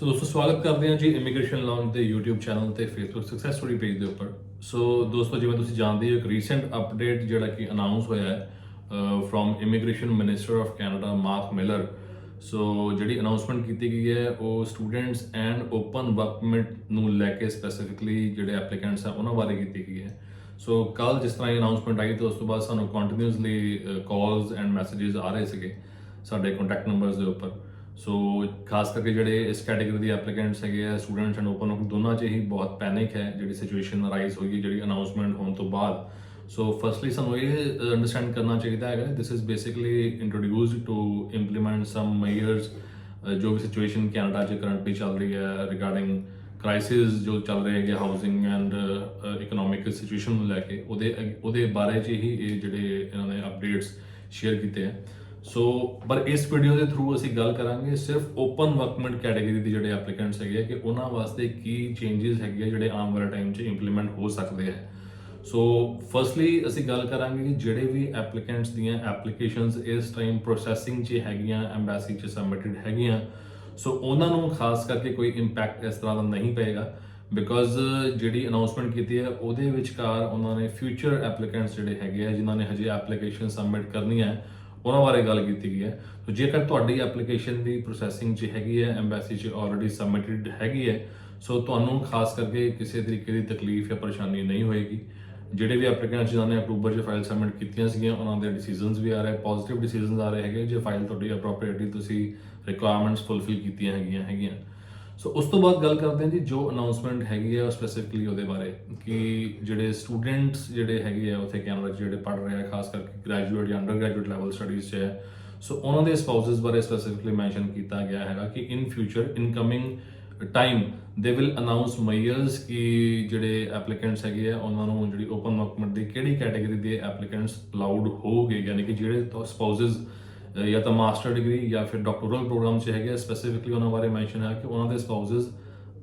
ਸੋ ਦੋਸਤੋ ਸਵਾਗਤ ਕਰਦੇ ਹਾਂ ਜੀ ਇਮੀਗ੍ਰੇਸ਼ਨ ਲਾਉਂਜ ਦੇ YouTube ਚੈਨਲ ਤੇ Facebook ਸਕਸੈਸ ਸਟੋਰੀ ਪੇਜ ਦੇ ਉੱਪਰ ਸੋ ਦੋਸਤੋ ਜਿਵੇਂ ਤੁਸੀਂ ਜਾਣਦੇ ਹੋ ਇੱਕ ਰੀਸੈਂਟ ਅਪਡੇਟ ਜਿਹੜਾ ਕਿ ਅਨਾਉਂਸ ਹੋਇਆ ਹੈ from immigration minister of Canada Mark Miller so ਜਿਹੜੀ ਅਨਾਉਂਸਮੈਂਟ ਕੀਤੀ ਗਈ ਹੈ ਉਹ students and open work permit ਨੂੰ ਲੈ ਕੇ ਸਪੈਸੀਫਿਕਲੀ ਜਿਹੜੇ ਐਪਲੀਕੈਂਟਸ ਆ ਉਹਨਾਂ ਬਾਰੇ ਕੀਤੀ ਗਈ ਹੈ ਸੋ ਕੱਲ ਜਿਸ ਤਰ੍ਹਾਂ ਇਹ ਅਨਾਉਂਸਮੈਂਟ ਆਈ ਤੇ ਉਸ ਤੋਂ ਬਾਅਦ ਸਾਨੂੰ ਕੰਟੀਨਿਊਸਲੀ ਕਾਲਸ ਐਂਡ ਮੈਸੇजेस ਆ ਰਹੇ ਸੀਗੇ ਸਾਡੇ ਕੰਟੈਕਟ ਨੰਬਰਸ ਦੇ ਉੱਪਰ ਸੋ ਖਾਸ ਕਰਕੇ ਜਿਹੜੇ ਇਸ ਕੈਟਾਗਰੀ ਦੇ ਐਪਲੀਕੈਂਟਸ ਹੈਗੇ ਆ ਸਟੂਡੈਂਟਸ ਐਂਡ ਓਪਨ ਦੋਨਾਂ 'ਚ ਹੀ ਬਹੁਤ ਪੈਨਿਕ ਹੈ ਜਿਹੜੀ ਸਿਚੁਏਸ਼ਨ ਅਰਾਈਜ਼ ਹੋਈ ਹੈ ਜਿਹੜੀ ਅਨਾਉਂਸਮੈਂਟ ਹੋਣ ਤੋਂ ਬਾਅਦ। ਸੋ ਫਰਸਟਲੀ ਸਾਨੂੰ ਇਹ ਅੰਡਰਸਟੈਂਡ ਕਰਨਾ ਚਾਹੀਦਾ ਹੈਗਾ this is basically introduced to implement some measures ਜੋ ਵੀ ਸਿਚੁਏਸ਼ਨ ਕੈਨੇਡਾ 'ਚ ਕਰੰਟਲੀ ਚੱਲ ਰਹੀ ਹੈ ਰਿਗਾਰਡਿੰਗ ਕ੍ਰਾਈਸਿਸ ਜੋ ਚੱਲ ਰਹੇ ਹੈਗੇ ਹਾਊਸਿੰਗ ਐਂਡ ਇਕਨੋਮਿਕ ਸਿਚੁਏਸ਼ਨ ਨੂੰ ਲੈ ਕੇ, ਉਹਦੇ ਉਹਦੇ ਬਾਰੇ 'ਚ ਹੀ ਇਹ ਜਿਹੜੇ ਇਹਨਾਂ ਨੇ ਅਪਡੇਟਸ ਸ਼ੇਅਰ ਕੀਤੇ ਆ। ਸੋ ਪਰ ਇਸ ਵੀਡੀਓ ਦੇ ਥਰੂ ਅਸੀਂ ਗੱਲ ਕਰਾਂਗੇ ਸਿਰਫ ਓਪਨ ਵਰਕਮੈਂਟ ਕੈਟਾਗਰੀ ਦੇ ਜਿਹੜੇ ਐਪਲੀਕੈਂਟਸ ਹੈਗੇ ਆ ਕਿ ਉਹਨਾਂ ਵਾਸਤੇ ਕੀ ਚੇਂਜਸ ਹੈਗੇ ਆ ਜਿਹੜੇ ਆਉਣ ਵਾਲੇ ਟਾਈਮ 'ਚ ਇੰਪਲੀਮੈਂਟ ਹੋ ਸਕਦੇ ਆ। ਸੋ ਫਰਸਟਲੀ ਅਸੀਂ ਗੱਲ ਕਰਾਂਗੇ ਕਿ ਜਿਹੜੇ ਵੀ ਐਪਲੀਕੈਂਟਸ ਦੀਆਂ ਐਪਲੀਕੇਸ਼ਨਸ ਇਸ ਟਾਈਮ ਪ੍ਰੋਸੈਸਿੰਗ 'ਚ ਹੈਗੀਆਂ ਐਮਬੈਸੀ 'ਚ ਸਬਮਿਟਡ ਹੈਗੀਆਂ ਸੋ ਉਹਨਾਂ ਨੂੰ ਖਾਸ ਕਰਕੇ ਕੋਈ ਇੰਪੈਕਟ ਇਸ ਤਰ੍ਹਾਂ ਦਾ ਨਹੀਂ ਪਏਗਾ ਬਿਕੋਜ਼ ਜਿਹੜੀ ਅਨਾਉਂਸਮੈਂਟ ਕੀਤੀ ਹੈ, ਉਹਦੇ ਵਿਚਕਾਰ ਉਹਨਾਂ ਨੇ ਫਿਊਚਰ ਐਪਲੀਕੈਂਟਸ ਜਿਹੜੇ ਹੈਗੇ ਆ, ਜਿਨ੍ਹਾਂ ਨੇ ਹਜੇ ਐਪਲੀਕੇਸ਼ਨ ਸਬਮਿਟ ਕਰਨੀ ਹੈ ਉਹਨਾਂ ਬਾਰੇ ਗੱਲ ਕੀਤੀ ਗਈ ਹੈ। ਸੋ ਜੇਕਰ ਤੁਹਾਡੀ ਐਪਲੀਕੇਸ਼ਨ ਦੀ ਪ੍ਰੋਸੈਸਿੰਗ 'ਚ ਹੈਗੀ ਹੈ ਐਮਬੈਸੀ 'ਚ ਆਲਰੇਡੀ ਸਬਮਿਟਡ ਹੈਗੀ ਹੈ, ਸੋ ਤੁਹਾਨੂੰ ਖਾਸ ਕਰਕੇ ਕਿਸੇ ਤਰੀਕੇ ਦੀ ਤਕਲੀਫ ਜਾਂ ਪਰੇਸ਼ਾਨੀ ਨਹੀਂ ਹੋਏਗੀ। ਜਿਹੜੇ ਵੀ ਐਪਲੀਕੈਂਟਸ ਜਿਨ੍ਹਾਂ ਨੇ ਅਕਤੂਬਰ 'ਚ ਫਾਈਲ ਸਬਮਿਟ ਕੀਤੀਆਂ ਸੀਗੀਆਂ, ਉਹਨਾਂ ਦੇ ਡਿਸੀਜਨਸ ਵੀ ਆ ਰਹੇ ਪੋਜ਼ਿਟਿਵ ਡਿਸੀਜਨਸ ਆ ਰਹੇ ਹੈਗੇ, ਜੇ ਫਾਈਲ ਤੁਹਾਡੀ ਅਪਰੋਪਰੀਏਟਲੀ ਤੁਸੀਂ ਰਿਕੁਆਇਰਮੈਂਟਸ ਫੁੱਲਫਿਲ ਕੀਤੀਆਂ ਹੈਗੀਆਂ ਹੈਗੀਆਂ। ਸੋ ਉਸ ਤੋਂ ਬਾਅਦ ਗੱਲ ਕਰਦੇ ਹਾਂ ਜੀ ਜੋ ਅਨਾਉਂਸਮੈਂਟ ਹੈਗੀ ਹੈ ਸਪੈਸੀਫਿਕਲੀ ਉਹਦੇ ਬਾਰੇ ਕਿ ਜਿਹੜੇ ਸਟੂਡੈਂਟਸ ਜਿਹੜੇ ਹੈਗੇ ਆ ਉੱਥੇ ਕੈਨੇਡਾ 'ਚ ਜਿਹੜੇ ਪੜ੍ਹ ਰਹੇ ਆ, ਖਾਸ ਕਰਕੇ ਗ੍ਰੈਜੂਏਟ ਜਾਂ ਅੰਡਰ ਗ੍ਰੈਜੂਏਟ ਲੈਵਲ ਸਟੱਡੀਜ਼ 'ਚ ਹੈ। ਸੋ ਉਹਨਾਂ ਦੇ ਸਪਾਊਸਸ ਬਾਰੇ ਸਪੈਸੀਫਿਕਲੀ ਮੈਂਸ਼ਨ ਕੀਤਾ ਗਿਆ ਹੈਗਾ ਕਿ in future incoming time they will announce measures ਕਿ ਜਿਹੜੇ ਐਪਲੀਕੈਂਟਸ ਹੈਗੇ ਆ, ਉਹਨਾਂ ਨੂੰ ਜਿਹੜੀ ਓਪਨ ਵਰਕਮੈਂਟ ਦੀ ਕਿਹੜੀ ਕੈਟਾਗਰੀ ਦੇ ਐਪਲੀਕੈਂਟਸ ਅਲਾਉਡ ਹੋਗੇ ਯਾਨੀ ਕਿ ਜਿਹੜੇ ਸਪਾਊਸਸ ਜਾਂ ਤਾਂ ਮਾਸਟਰ ਡਿਗਰੀ ਜਾਂ ਫਿਰ ਡਾਕਟੋਰਲ ਪ੍ਰੋਗਰਾਮ 'ਚ ਹੈਗੇ ਸਪੈਸੀਫਿਕਲੀ ਉਹਨਾਂ ਬਾਰੇ ਮੈਂਸ਼ਨ ਹੈ ਕਿ ਉਹਨਾਂ ਦੇ ਸਪਾਊਸਸ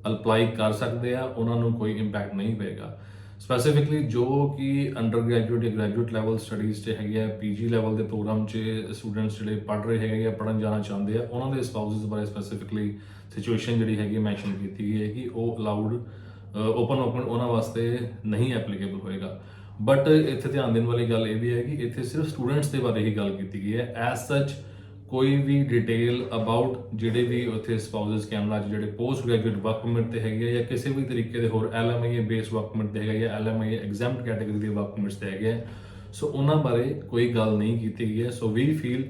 ਅਪਲਾਈ ਕਰ ਸਕਦੇ ਆ, ਉਹਨਾਂ ਨੂੰ ਕੋਈ ਇੰਪੈਕਟ ਨਹੀਂ ਪਏਗਾ। ਸਪੈਸੀਫਿਕਲੀ ਜੋ ਕਿ ਅੰਡਰ ਗ੍ਰੈਜੂਏਟ ਜਾਂ ਗ੍ਰੈਜੂਏਟ ਲੈਵਲ ਸਟੱਡੀਜ਼ 'ਚ ਹੈਗੇ ਆ ਪੀਜੀ ਲੈਵਲ ਦੇ ਪ੍ਰੋਗਰਾਮ 'ਚ ਸਟੂਡੈਂਟਸ ਜਿਹੜੇ ਪੜ੍ਹ ਰਹੇ ਹੈਗੇ ਆ ਪੜ੍ਹਨ ਜਾਣਾ ਚਾਹੁੰਦੇ ਆ, ਉਹਨਾਂ ਦੇ ਸਪਾਊਸਸ ਬਾਰੇ ਸਪੈਸੀਫਿਕਲੀ ਸਿਚੁਏਸ਼ਨ ਜਿਹੜੀ ਹੈਗੀ ਮੈਂਸ਼ਨ ਕੀਤੀ ਗਈ ਹੈ ਕਿ ਉਹ ਅਲਾਉਡ ਓਪਨ ਓਪਨ ਉਹਨਾਂ ਵਾਸਤੇ ਨਹੀਂ ਐਪਲੀਕੇਬਲ ਹੋਏਗਾ। ਬਟ ਇੱਥੇ ਧਿਆਨ ਦੇਣ ਵਾਲੀ ਗੱਲ ਇਹ ਵੀ ਹੈ ਕਿ ਇੱਥੇ ਸਿਰਫ ਸਟੂਡੈਂਟਸ ਦੇ ਬਾਰੇ ਹੀ ਗੱਲ ਕੀਤੀ ਗਈ ਹੈ ਐਸ ਸੱਚ ਕੋਈ ਵੀ ਡਿਟੇਲ ਅਬਾਊਟ ਜਿਹੜੇ ਵੀ ਉੱਥੇ ਸਪਾਊਸਸ ਕੈਨੇਡਾ 'ਚ ਜਿਹੜੇ ਪੋਸਟ ਗ੍ਰੈਜੂਏਟ ਵਰਕ ਪਰਮਿਟ ਤੇ ਹੈਗੇ ਆ ਜਾਂ ਕਿਸੇ ਵੀ ਤਰੀਕੇ ਦੇ ਹੋਰ ਐਲਐਮਆਈ ਬੇਸ ਵਰਕ ਪਰਮਿਟ ਤੇ ਹੈਗਾ ਜਾਂ ਐਲਐਮਆਈ ਐਗਜ਼ੈਂਪਟ ਕੈਟਾਗਰੀ ਦੇ ਵਰਕ ਪਰਮਿਟਸ ਤੇ ਹੈਗੇ ਆ ਸੋ ਉਹਨਾਂ ਬਾਰੇ ਕੋਈ ਗੱਲ ਨਹੀਂ ਕੀਤੀ ਗਈ ਹੈ ਸੋ ਵੀ ਫੀਲ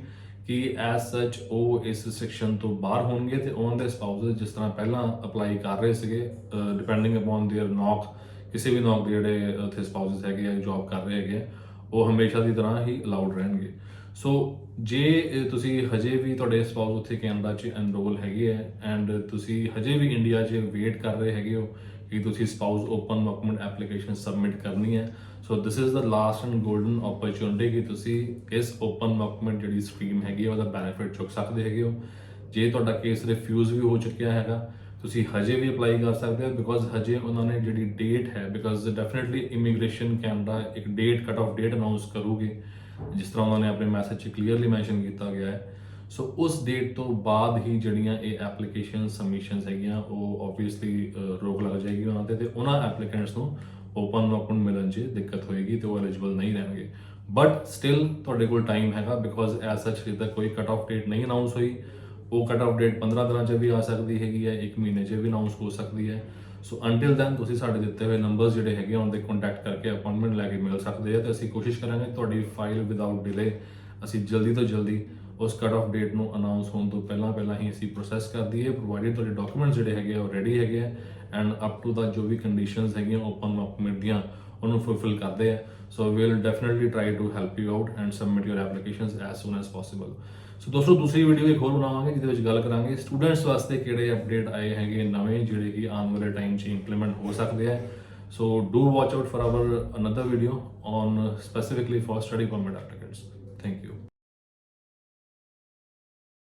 ਕਿ ਐਸ ਸੱਚ ਉਹ ਇਸ ਸੈਕਸ਼ਨ ਤੋਂ ਬਾਹਰ ਹੋਣਗੇ ਤੇ ਉਹਨਾਂ ਦੇ ਸਪਾਊਸਸ ਜਿਸ ਤਰ੍ਹਾਂ ਪਹਿਲਾਂ ਅਪਲਾਈ ਕਰ ਰਹੇ ਸੀਗੇ ਡਿਪੈਂਡਿੰਗ ਅਪਨ देयर ਨੌਕ ਕਿਸੇ ਵੀ ਨੌਕਰੀ ਜਿਹੜੇ ਉੱਥੇ ਸਪਾਊਸਸ ਹੈਗੇ ਆ ਜੌਬ ਕਰ ਰਹੇ ਹੈਗੇ ਆ, ਉਹ ਹਮੇਸ਼ਾ ਦੀ ਤਰ੍ਹਾਂ ਹੀ ਅਲਾਉਡ ਰਹਿਣਗੇ। ਸੋ ਜੇ ਤੁਸੀਂ ਹਜੇ ਵੀ ਤੁਹਾਡੇ ਸਪਾਊਸ ਉੱਥੇ ਕੈਨੇਡਾ 'ਚ ਐਨਰੋਲ ਹੈਗੇ ਆ ਐਂਡ ਤੁਸੀਂ ਹਜੇ ਵੀ ਇੰਡੀਆ 'ਚ ਵੇਟ ਕਰ ਰਹੇ ਹੈਗੇ ਹੋ ਕਿ ਤੁਸੀਂ spouse open document application submit ਕਰਨੀ ਹੈ so this is the last and golden opportunity ਕਿ ਤੁਸੀਂ ਇਸ ਓਪਨ ਡਾਕੂਮੈਂਟ ਜਿਹੜੀ ਸਕੀਮ ਹੈਗੀ ਆ, ਉਹਦਾ ਬੈਨੀਫਿਟ ਚੁੱਕ ਸਕਦੇ ਹੈਗੇ ਹੋ। ਜੇ ਤੁਹਾਡਾ ਕੇਸ ਰਿਫਿਊਜ਼ ਵੀ ਹੋ ਚੁੱਕਿਆ ਹੈਗਾ ਤੁਸੀਂ ਹਜੇ ਵੀ ਅਪਲਾਈ ਕਰ ਸਕਦੇ ਹੋ ਬਿਕੋਜ਼ ਹਜੇ ਉਹਨਾਂ ਨੇ ਜਿਹੜੀ ਡੇਟ ਹੈ ਬਿਕੋਜ਼ ਡੈਫੀਨਿਟਲੀ ਇਮੀਗ੍ਰੇਸ਼ਨ ਕੈਨੇਡਾ ਇੱਕ date cut off date announce ਕਰੂਗੇ, ਜਿਸ ਤਰ੍ਹਾਂ ਉਹਨਾਂ ਨੇ ਆਪਣੇ ਮੈਸੇਜ 'ਚ ਕਲੀਅਰਲੀ ਮੈਂਸ਼ਨ ਕੀਤਾ ਗਿਆ ਹੈ। ਸੋ ਉਸ ਡੇਟ ਤੋਂ ਬਾਅਦ ਹੀ ਜਿਹੜੀਆਂ ਇਹ ਐਪਲੀਕੇਸ਼ਨ ਸਬਮਿਸ਼ਨਸ ਹੈਗੀਆਂ, ਉਹ ਆਬਵੀਅਸਲੀ ਰੋਕ ਲੱਗ ਜਾਏਗੀ ਉਹਨਾਂ ਤੇ ਤੇ ਉਹਨਾਂ ਐਪਲੀਕੈਂਟਸ ਨੂੰ ਓਪਨ ਵਰਕਮੈਂਟ ਮਿਲਣ 'ਚ ਦਿੱਕਤ ਹੋਏਗੀ ਤੇ ਉਹ ਐਲੀਜੀਬਲ ਨਹੀਂ ਰਹਿਣਗੇ। ਬਟ ਸਟਿਲ ਤੁਹਾਡੇ ਕੋਲ ਟਾਈਮ ਹੈਗਾ ਬਿਕੋਜ਼ ਐਸ ਸੱਚ ਹਜੇ ਕੋਈ ਕਟ ਆਫ ਡੇਟ ਨਹੀਂ ਅਨਾਉਂਸ ਹੋਈ। ਉਹ ਕਟ ਆਫ ਡੇਟ 15 ਦਿਨਾਂ 'ਚ ਵੀ ਆ ਸਕਦੀ ਹੈਗੀ ਹੈ 1 ਮਹੀਨੇ 'ਚ ਵੀ ਅਨਾਉਂਸ ਹੋ ਸਕਦੀ ਹੈ। ਸੋ ਅੰਟਿਲ ਦੈਨ ਤੁਸੀਂ ਸਾਡੇ ਦਿੱਤੇ ਹੋਏ ਨੰਬਰਸ ਜਿਹੜੇ ਹੈਗੇ ਉਹਨਾਂ ਦੇ ਕੰਟੈਕਟ ਕਰਕੇ ਅਪਾਇੰਟਮੈਂਟ ਲੈ ਕੇ ਮਿਲ ਸਕਦੇ ਆ ਤੇ ਅਸੀਂ ਕੋਸ਼ਿਸ਼ ਕਰਾਂਗੇ ਤੁਹਾਡੀ ਫਾਈਲ ਵਿਦਆਊਟ ਡਿਲੇ ਅਸੀਂ ਜਲਦੀ ਤੋਂ ਜਲਦੀ ਉਸ ਕਟ ਆਫ ਡੇਟ ਨੂੰ ਅਨਾਉਂਸ ਹੋਣ ਤੋਂ ਪਹਿਲਾਂ ਪਹਿਲਾਂ ਹੀ ਅਸੀਂ ਪ੍ਰੋਸੈਸ ਕਰ ਦਈਏ ਪ੍ਰੋਵਾਈਡਡ ਤੁਹਾਡੇ ਡਾਕੂਮੈਂਟਸ ਜਿਹੜੇ ਹੈਗੇ ਆ ਉਹ ਰੈਡੀ ਹੈਗੇ ਆ ਐਂਡ ਅਪ ਟੂ ਦਾ ਜੋ ਵੀ ਕੰਡੀਸ਼ਨਸ ਹੈਗੀਆਂ ਓਪਨ ਡਾਕੂਮੈਂਟ ਦੀਆਂ ਉਹਨੂੰ ਫੁਲਫਿਲ ਕਰਦੇ ਆ। So we will definitely try to help you out and submit your applications as soon as possible so ਦੋਸਤੋ, ਦੂਸਰੀ ਵੀਡੀਓ ਇੱਕ ਹੋਰ ਬਣਾਵਾਂਗੇ, ਜਿਹਦੇ ਵਿੱਚ ਗੱਲ ਕਰਾਂਗੇ ਸਟੂਡੈਂਟਸ ਵਾਸਤੇ ਕਿਹੜੇ ਅਪਡੇਟ ਆਏ ਹੈਗੇ ਨਵੇਂ, ਜਿਹੜੇ ਕਿ ਆਉਣ ਵਾਲੇ ਟਾਈਮ 'ਚ ਇੰਪਲੀਮੈਂਟ ਹੋ ਸਕਦੇ ਆ। So do watch out for our another video on specifically for study permit